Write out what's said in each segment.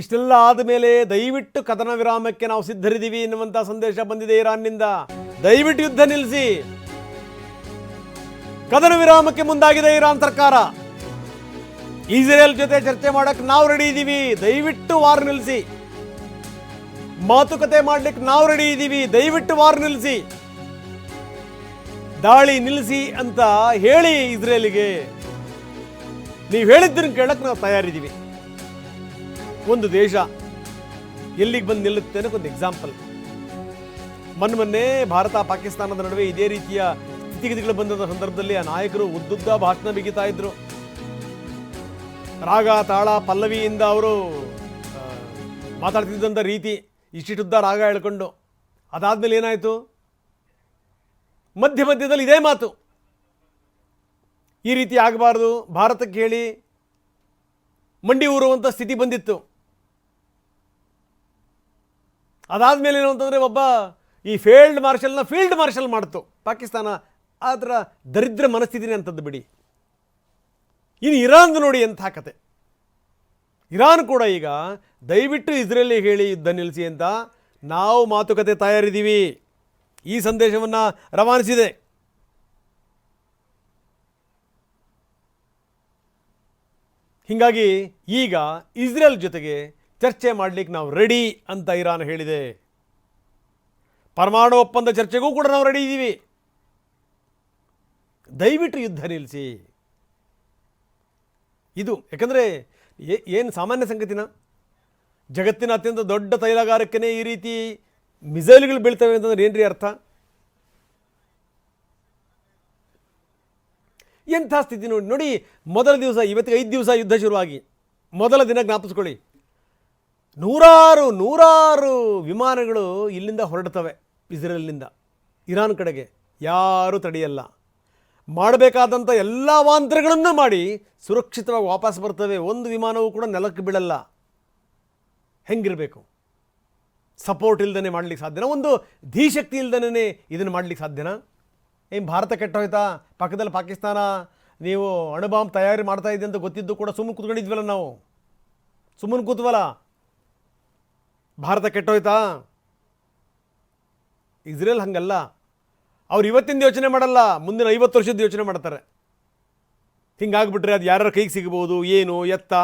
ಇಷ್ಟೆಲ್ಲ ಆದಮೇಲೆ ದಯವಿಟ್ಟು ಕದನ ವಿರಾಮಕ್ಕೆ ನಾವು ಸಿದ್ಧರಿದ್ದೀವಿ ಎನ್ನುವಂಥ ಸಂದೇಶ ಬಂದಿದೆ ಇರಾನ್ನಿಂದ. ದಯವಿಟ್ಟು ಯುದ್ಧ ನಿಲ್ಲಿಸಿ. ಕದನ ವಿರಾಮಕ್ಕೆ ಮುಂದಾಗಿದೆ ಇರಾನ್ ಸರ್ಕಾರ. ಇಸ್ರೇಲ್ ಜೊತೆ ಚರ್ಚೆ ಮಾಡಕ್ಕೆ ನಾವು ರೆಡಿ ಇದ್ದೀವಿ ದಯವಿಟ್ಟು ವಾರ್ ನಿಲ್ಲಿಸಿ. ಮಾತುಕತೆ ಮಾಡ್ಲಿಕ್ಕೆ ನಾವು ರೆಡಿ ಇದ್ದೀವಿ ದಯವಿಟ್ಟು ವಾರ್ ನಿಲ್ಲಿಸಿ. ದಾಳಿ ನಿಲ್ಲಿಸಿ ಅಂತ ಹೇಳಿ ಇಸ್ರೇಲಿಗೆ. ನೀವು ಹೇಳಿದ್ದನ್ನು ಕೇಳಕ್ ನಾವು ತಯಾರಿದ್ದೀವಿ. ಒಂದು ದೇಶ ಎಲ್ಲಿಗೆ ಬಂದು ನಿಲ್ಲುತ್ತೆ ಅನ್ನೋಕೆ ಒಂದು ಎಕ್ಸಾಂಪಲ್ ಮೊನ್ನೆ ಮೊನ್ನೆ ಭಾರತ ಪಾಕಿಸ್ತಾನದ ನಡುವೆ ಇದೇ ರೀತಿಯ ಸ್ಥಿತಿಗತಿಗಳು ಬಂದ ಸಂದರ್ಭದಲ್ಲಿ ಆ ನಾಯಕರು ಉದ್ದುದ್ದ ಭಾಷಣ ಬಿಗಿತಾ ಇದ್ರು. ರಾಗ, ತಾಳ, ಪಲ್ಲವಿಯಿಂದ ಅವರು ಮಾತಾಡ್ತಿದ್ದಂಥ ರೀತಿ ಇಷ್ಟಿಟ್ಟುದ್ದ ರಾಗ ಹೇಳ್ಕೊಂಡು. ಅದಾದ್ಮೇಲೆ ಏನಾಯಿತು? ಮಧ್ಯ ಮಧ್ಯದಲ್ಲಿ ಇದೇ ಮಾತು. ಈ ರೀತಿ ಆಗಬಾರ್ದು. ಭಾರತಕ್ಕೆ ಹೇಳಿ ಮಂಡಿ ಊರುವಂಥ ಸ್ಥಿತಿ ಬಂದಿತ್ತು. ಅದಾದ್ಮೇಲೆ ಏನು ಅಂತಂದರೆ ಒಬ್ಬ ಈ ಫೀಲ್ಡ್ ಮಾರ್ಷಲ್ನ ಫೀಲ್ಡ್ ಮಾರ್ಷಲ್ ಮಾಡ್ತು. ಪಾಕಿಸ್ತಾನ ಅದರ ದರಿದ್ರ ಮನಸ್ಥಿತಿನೇ ಅಂತದ್ದು ಬಿಡಿ. ಇನ್ನು ಇರಾನ್ದು ನೋಡಿ ಎಂಥ ಕತೆ. ಇರಾನ್ ಕೂಡ ಈಗ ದಯವಿಟ್ಟು ಇಸ್ರೇಲಿಗೆ ಹೇಳಿ ಯುದ್ಧ ನಿಲ್ಲಿಸಿ ಅಂತ ನಾವು ಮಾತುಕತೆ ತಯಾರಿದ್ದೀವಿ. ಈ ಸಂದೇಶವನ್ನು ರವಾನಿಸಿದೆ. ಹೀಗಾಗಿ ಈಗ ಇಸ್ರೇಲ್ ಜೊತೆಗೆ ಚರ್ಚೆ ಮಾಡಲಿಕ್ಕೆ ನಾವು ರೆಡಿ ಅಂತ ಇರಾನ್ ಹೇಳಿದೆ. ಪರಮಾಣು ಒಪ್ಪಂದ ಚರ್ಚೆಗೂ ಕೂಡ ನಾವು ರೆಡಿ ಇದ್ದೀವಿ. ದಯವಿಟ್ಟು ಯುದ್ಧ ನಿಲ್ಲಿಸಿ. ಇದು, ಯಾಕಂದರೆ ಏನು ಸಾಮಾನ್ಯ ಸಂಗತಿನ? ಜಗತ್ತಿನ ಅತ್ಯಂತ ದೊಡ್ಡ ತೈಲಗಾರಕ್ಕೇ ಈ ರೀತಿ ಮಿಸೈಲ್ಗಳು ಬೀಳ್ತವೆ ಅಂತಂದ್ರೆ ಏನ್ರಿ ಅರ್ಥ? ಎಂಥ ಸ್ಥಿತಿ ನೋಡಿ ನೋಡಿ, ಮೊದಲ ದಿವಸ, ಇವತ್ತಿಗೆ ಐದು ದಿವಸ ಯುದ್ಧ ಶುರುವಾಗಿ. ಮೊದಲ ದಿನ ಜ್ಞಾಪಿಸ್ಕೊಳ್ಳಿ. ನೂರಾರು ನೂರಾರು ವಿಮಾನಗಳು ಇಲ್ಲಿಂದ ಹೊರಡ್ತವೆ, ಇಸ್ರೇಲ್ನಿಂದ. ಇರಾನ್ ಕಡೆಗೆ ಯಾರೂ ತಡೆಯಲ್ಲ. ಮಾಡಬೇಕಾದಂಥ ಎಲ್ಲ ವಾಂತರಗಳನ್ನು ಮಾಡಿ ಸುರಕ್ಷಿತವಾಗಿ ವಾಪಸ್ ಬರ್ತವೆ. ಒಂದು ವಿಮಾನವೂ ಕೂಡ ನೆಲಕ್ಕೆ ಬೀಳಲ್ಲ. ಹೆಂಗಿರಬೇಕು? ಸಪೋರ್ಟ್ ಇಲ್ದೇ ಮಾಡ್ಲಿಕ್ಕೆ ಸಾಧ್ಯನಾ? ಒಂದು ಧೀಶಕ್ತಿ ಇಲ್ದೇ ಇದನ್ನು ಮಾಡ್ಲಿಕ್ಕೆ ಸಾಧ್ಯನಾ? ಏನು ಭಾರತ ಕೆಟ್ಟೋಯ್ತಾ? ಪಕ್ಕದಲ್ಲಿ ಪಾಕಿಸ್ತಾನ, ನೀವು ಅಣುಬಾಂಬ್ ತಯಾರಿ ಮಾಡ್ತಾ ಇದೆ ಅಂತ ಗೊತ್ತಿದ್ದು ಕೂಡ ಸುಮ್ಮನೆ ಕೂತ್ಕೊಂಡಿದ್ವಲ್ಲ ನಾವು. ಸುಮ್ಮನೆ ಕೂತ್ವಲ್ಲ. ಭಾರತ ಕೆಟ್ಟೋಯ್ತಾ? ಇಸ್ರೇಲ್ ಹಂಗಲ್ಲ. ಅವ್ರು ಇವತ್ತಿಂದ ಯೋಚನೆ ಮಾಡಲ್ಲ, ಮುಂದಿನ ಐವತ್ತು ವರ್ಷದ ಯೋಚನೆ ಮಾಡ್ತಾರೆ. ಹಿಂಗಾಗ್ಬಿಟ್ರೆ ಅದು ಯಾರ್ಯಾರ ಕೈಗೆ ಸಿಗ್ಬೋದು, ಏನು, ಎತ್ತ?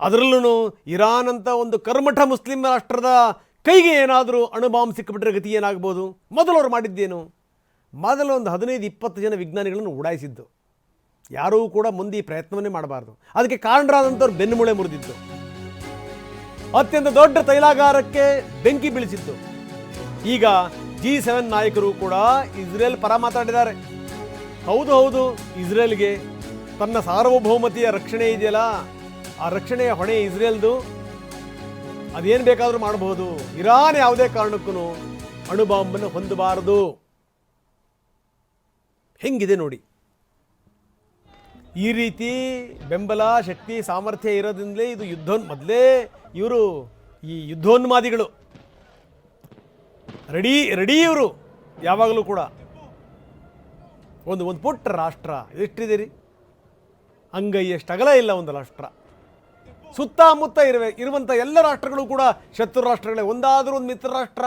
ಅದರಲ್ಲೂ ಇರಾನ್ ಅಂತ ಒಂದು ಕರ್ಮಠ ಮುಸ್ಲಿಂ ರಾಷ್ಟ್ರದ ಕೈಗೆ ಏನಾದರೂ ಅಣುಬಾಂಬ್ ಸಿಕ್ಕಿಬಿಟ್ರೆ ಗತಿ ಏನಾಗ್ಬೋದು? ಮೊದಲು ಅವ್ರು ಮಾಡಿದ್ದೇನು? ಮೊದಲು ಒಂದು ಹದಿನೈದು, ಇಪ್ಪತ್ತು ಜನ ವಿಜ್ಞಾನಿಗಳನ್ನು ಉಡಾಯಿಸಿದ್ದು. ಯಾರೂ ಕೂಡ ಮುಂದೆ ಈ ಪ್ರಯತ್ನವನ್ನೇ ಮಾಡಬಾರ್ದು. ಅದಕ್ಕೆ ಕಾರಣರಾದಂಥವ್ರು ಬೆನ್ನುಮೂಳೆ ಮುರಿದಿದ್ದು. ಅತ್ಯಂತ ದೊಡ್ಡ ತೈಲಾಗಾರಕ್ಕೆ ಬೆಂಕಿ ಬೀಳಿಸಿತ್ತು. ಈಗ ಜಿ ಸೆವೆನ್ ನಾಯಕರು ಕೂಡ ಇಸ್ರೇಲ್ ಪರ ಮಾತಾಡಿದ್ದಾರೆ. ಹೌದು ಹೌದು, ಇಸ್ರೇಲ್ಗೆ ತನ್ನ ಸಾರ್ವಭೌಮತೆಯ ರಕ್ಷಣೆ ಇದೆಯಲ್ಲ, ಆ ರಕ್ಷಣೆಯ ಹೊಣೆ ಇಸ್ರೇಲ್ದು. ಅದೇನು ಬೇಕಾದರೂ ಮಾಡಬಹುದು. ಇರಾನ್ ಯಾವುದೇ ಕಾರಣಕ್ಕೂ ಅಣುಬಾಂಬನ್ನು ಹೊಂದಬಾರದು. ಹೆಂಗಿದೆ ನೋಡಿ. ಈ ರೀತಿ ಬೆಂಬಲ, ಶಕ್ತಿ, ಸಾಮರ್ಥ್ಯ ಇರೋದ್ರಿಂದಲೇ ಇದು ಯುದ್ಧೋನ್, ಮೊದಲೇ ಇವರು ಈ ಯುದ್ಧೋನ್ಮಾದಿಗಳು. ರೆಡಿ ರೆಡಿ ಇವರು, ಯಾವಾಗಲೂ ಕೂಡ. ಒಂದು ಒಂದು ಪುಟ್ಟ ರಾಷ್ಟ್ರ, ಎಷ್ಟಿದೆ ರೀ? ಅಂಗೈಯಷ್ಟು ಅಗಲ ಇಲ್ಲ ಒಂದು ರಾಷ್ಟ್ರ. ಸುತ್ತಮುತ್ತ ಇರುವೆ ಇರುವಂಥ ಎಲ್ಲ ರಾಷ್ಟ್ರಗಳು ಕೂಡ ಶತ್ರು ರಾಷ್ಟ್ರಗಳೇ. ಒಂದಾದರೂ ಒಂದು ಮಿತ್ರ ರಾಷ್ಟ್ರ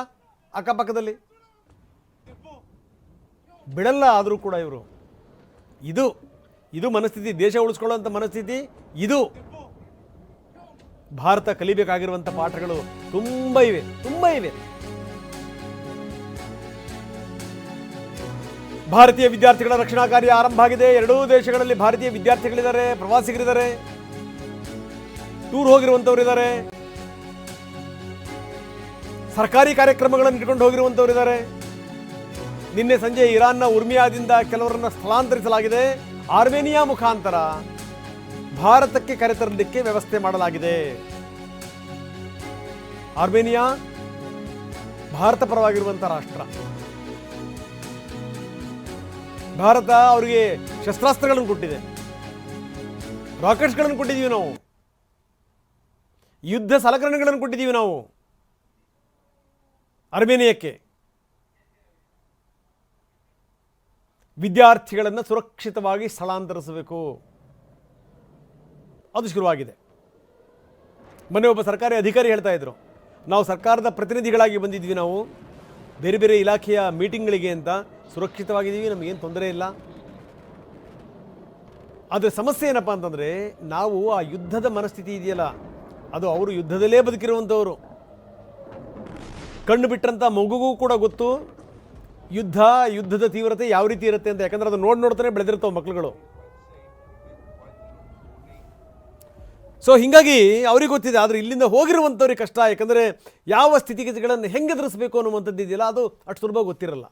ಅಕ್ಕಪಕ್ಕದಲ್ಲಿ. ಬಿಡಲ್ಲ ಆದರೂ ಕೂಡ ಇವರು. ಇದು ಇದು ಮನಸ್ಥಿತಿ, ದೇಶ ಉಳಿಸ್ಕೊಳ್ಳುವಂಥ ಮನಸ್ಥಿತಿ, ಇದು ಭಾರತ ಕಲಿಬೇಕಾಗಿರುವಂಥ ಪಾಠಗಳು ತುಂಬ ಇವೆ ತುಂಬ ಇವೆ. ಭಾರತೀಯ ವಿದ್ಯಾರ್ಥಿಗಳ ರಕ್ಷಣಾ ಕಾರ್ಯ ಆರಂಭ ಆಗಿದೆ. ಎರಡೂ ದೇಶಗಳಲ್ಲಿ ಭಾರತೀಯ ವಿದ್ಯಾರ್ಥಿಗಳಿದ್ದಾರೆ, ಪ್ರವಾಸಿಗರಿದ್ದಾರೆ. ಟೂರ್ ಹೋಗಿರುವಂಥವ್ರು ಇದ್ದಾರೆ. ಸರ್ಕಾರಿ ಕಾರ್ಯಕ್ರಮಗಳನ್ನು ಇಟ್ಕೊಂಡು ಹೋಗಿರುವಂಥವ್ರು ಇದ್ದಾರೆ. ನಿನ್ನೆ ಸಂಜೆ ಇರಾನ್ನ ಉರ್ಮಿಯಾದಿಂದ ಕೆಲವರನ್ನು ಸ್ಥಳಾಂತರಿಸಲಾಗಿದೆ. ಆರ್ಮೇನಿಯಾ ಮುಖಾಂತರ ಭಾರತಕ್ಕೆ ಕರೆತರಲಿಕ್ಕೆ ವ್ಯವಸ್ಥೆ ಮಾಡಲಾಗಿದೆ. ಆರ್ಮೇನಿಯಾ ಭಾರತ ಪರವಾಗಿರುವಂತಹ ರಾಷ್ಟ್ರ. ಭಾರತ ಅವರಿಗೆ ಶಸ್ತ್ರಾಸ್ತ್ರಗಳನ್ನು ಕೊಟ್ಟಿದೆ. ರಾಕೆಟ್ಸ್ಗಳನ್ನು ಕೊಟ್ಟಿದ್ದೀವಿ ನಾವು. ಯುದ್ಧ ಸಲಕರಣೆಗಳನ್ನು ಕೊಟ್ಟಿದ್ದೀವಿ ನಾವು. ಅರ್ಮೇನಿಯಕ್ಕೆ ವಿದ್ಯಾರ್ಥಿಗಳನ್ನು ಸುರಕ್ಷಿತವಾಗಿ ಸ್ಥಳಾಂತರಿಸಬೇಕು. ಅದು ಶುರುವಾಗಿದೆ. ಮೊನ್ನೆ ಒಬ್ಬ ಸರ್ಕಾರಿ ಅಧಿಕಾರಿ ಹೇಳ್ತಾ ಇದ್ರು, ನಾವು ಸರ್ಕಾರದ ಪ್ರತಿನಿಧಿಗಳಾಗಿ ಬಂದಿದ್ವಿ ನಾವು. ಬೇರೆ ಬೇರೆ ಇಲಾಖೆಯ ಮೀಟಿಂಗ್ಗಳಿಗೆ ಅಂತ ಸುರಕ್ಷಿತವಾಗಿದ್ದೀವಿ, ನಮಗೇನು ತೊಂದರೆ ಇಲ್ಲ. ಆದರೆ ಸಮಸ್ಯೆ ಏನಪ್ಪ ಅಂತಂದರೆ, ನಾವು ಆ ಯುದ್ಧದ ಮನಸ್ಥಿತಿ ಇದೆಯಲ್ಲ, ಅದು ಅವರು ಯುದ್ಧದಲ್ಲೇ ಬದುಕಿರುವಂಥವರು ಕಣ್ಣು ಬಿಟ್ಟಂಥ ಮಗುಗೂ ಕೂಡ ಗೊತ್ತು. ಯುದ್ಧ, ಯುದ್ಧದ ತೀವ್ರತೆ ಯಾವ ರೀತಿ ಇರುತ್ತೆ ಅಂತ ಯಾಕಂದ್ರೆ ಅದು ನೋಡಿ ನೋಡ್ತಾನೆ ಬೆಳೆದಿರ್ತಾವೆ ಮಕ್ಕಳುಗಳು ಸೊ ಹೀಗಾಗಿ ಅವ್ರಿಗೆ ಗೊತ್ತಿದೆ, ಆದರೆ ಇಲ್ಲಿಂದ ಹೋಗಿರುವಂಥವ್ರಿಗೆ ಕಷ್ಟ, ಯಾಕಂದರೆ ಯಾವ ಸ್ಥಿತಿಗತಿಗಳನ್ನು ಹೆಂಗೆ ಎದುರಿಸಬೇಕು ಅನ್ನುವಂಥದ್ದು ಇದೆಯಲ್ಲ ಅದು ಅಷ್ಟು ಸುಲಭ ಗೊತ್ತಿರಲ್ಲ.